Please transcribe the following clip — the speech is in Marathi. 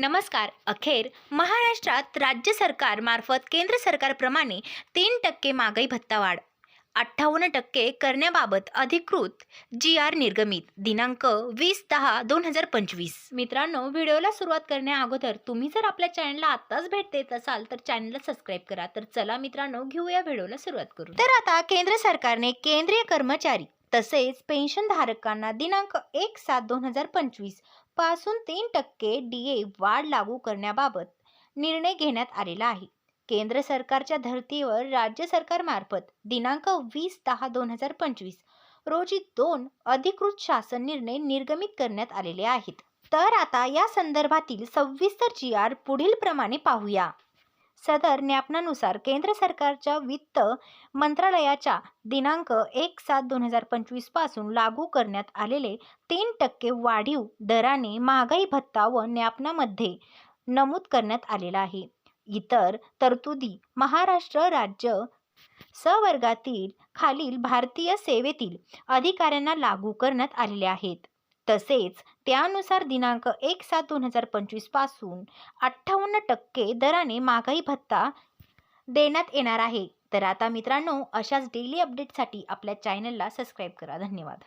नमस्कार. अखेर महाराष्ट्रात राज्य सरकारमार्फत केंद्र सरकारप्रमाणे तीन टक्के महागाई भत्ता वाढ. अठ्ठावन्न टक्के करण्याबाबत अधिकृत जी आर निर्गमित. दिनांक वीस दहा दोन हजार पंचवीस. मित्रांनो व्हिडिओला सुरुवात करण्या अगोदर तुम्ही जर आपल्या चॅनलला आत्ताच भेट देत असाल तर चॅनलला सबस्क्राईब करा. तर चला मित्रांनो घेऊया व्हिडिओला सुरुवात करू. तर आता केंद्र सरकारने केंद्रीय कर्मचारी तसेच पेन्शनधारकांना दिनांक एक सात दोन हजार पंचवीस पासून तीन टक्के डी ए वाढ लागू करण्याबाबत निर्णय घेण्यात आलेला आहे. केंद्र सरकारच्या धर्तीवर राज्य सरकारमार्फत दिनांक वीस दहा दोन हजार पंचवीस रोजी दोन अधिकृत शासन निर्णय निर्गमित करण्यात आलेले आहेत. तर आता या संदर्भातील सविस्तर जी आर पुढील प्रमाणे पाहूया. सदर ज्ञापनानुसार केंद्र सरकारच्या वित्त मंत्रालयाच्या दिनांक एक सात दोन हजार पंचवीसपासून लागू करण्यात आलेले तीन टक्के वाढीव दराने महागाई भत्ता व ज्ञापनामध्ये नमूद करण्यात आलेला आहे. इतर तरतुदी महाराष्ट्र राज्य सवर्गातील खालील भारतीय सेवेतील अधिकाऱ्यांना लागू करण्यात आलेले आहेत. तसेच त्यानुसार दिनांक एक सात दोन हजार पंचवीसपासून अठ्ठावन्न टक्के दराने महागाई भत्ता देण्यात येणार आहे. तर आता मित्रांनो अशाच डेली अपडेटसाठी आपल्या चॅनलला सबस्क्राईब करा. धन्यवाद.